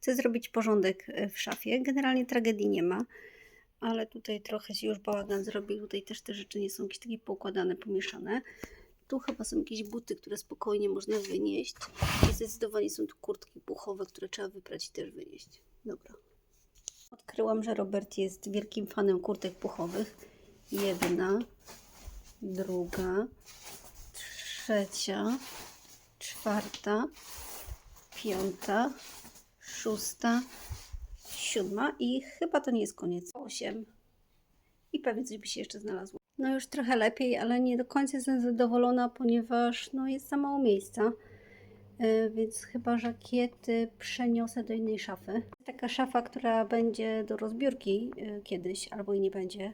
Chcę zrobić porządek e, w szafie. Generalnie tragedii nie ma, ale tutaj trochę się już bałagan zrobił. Tutaj też te rzeczy nie są jakieś takie poukładane, pomieszane. Tu chyba są jakieś buty, które spokojnie można wynieść. I zdecydowanie są tu kurtki puchowe, które trzeba wyprać i też wynieść. Dobra. Odkryłam, że Robert jest wielkim fanem kurtek puchowych. Jedna, druga, trzecia, czwarta, piąta, szósta, siódma i chyba to nie jest koniec. Osiem. I pewnie coś by się jeszcze znalazło. No już trochę lepiej, ale nie do końca jestem zadowolona, ponieważ no jest za mało miejsca. Yy, Więc chyba żakiety przeniosę do innej szafy. Taka szafa, która będzie do rozbiórki yy, kiedyś, albo i nie będzie.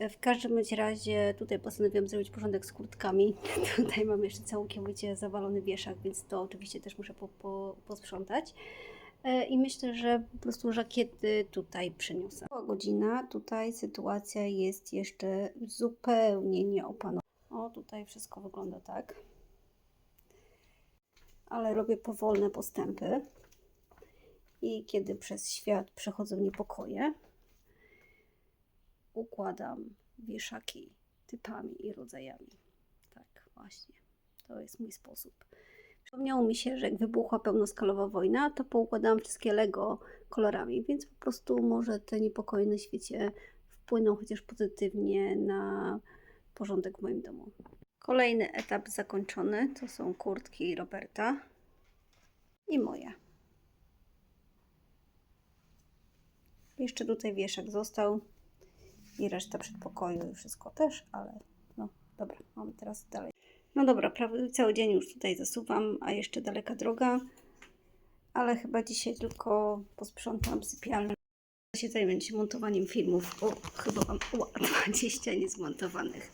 Yy, W każdym razie tutaj postanowiłam zrobić porządek z kurtkami. Tutaj mam jeszcze całkowicie zawalony wieszak, więc to oczywiście też muszę po, po, posprzątać. E, I myślę, że po prostu żakiety tutaj przyniosę. Po godzina, tutaj sytuacja jest jeszcze zupełnie nieopanowana. O, tutaj wszystko wygląda tak. Ale robię powolne postępy. I kiedy przez świat przechodzą niepokoje, układam wieszaki typami i rodzajami. Tak, właśnie. To jest mój sposób. Przypomniało mi się, że jak wybuchła pełnoskalowa wojna, to poukładałam wszystkie Lego kolorami, więc po prostu może te niepokoje na świecie wpłyną chociaż pozytywnie na porządek w moim domu. Kolejny etap zakończony to są kurtki Roberta i moje. Jeszcze tutaj wieszak został i reszta przedpokoju i wszystko też, ale no dobra, mamy teraz dalej. No dobra, prawie cały dzień już tutaj zasuwam, a jeszcze daleka droga, ale chyba dzisiaj tylko posprzątam sypialnię. się zajmę montowaniem filmów, bo chyba mam ła, 20 niezmontowanych.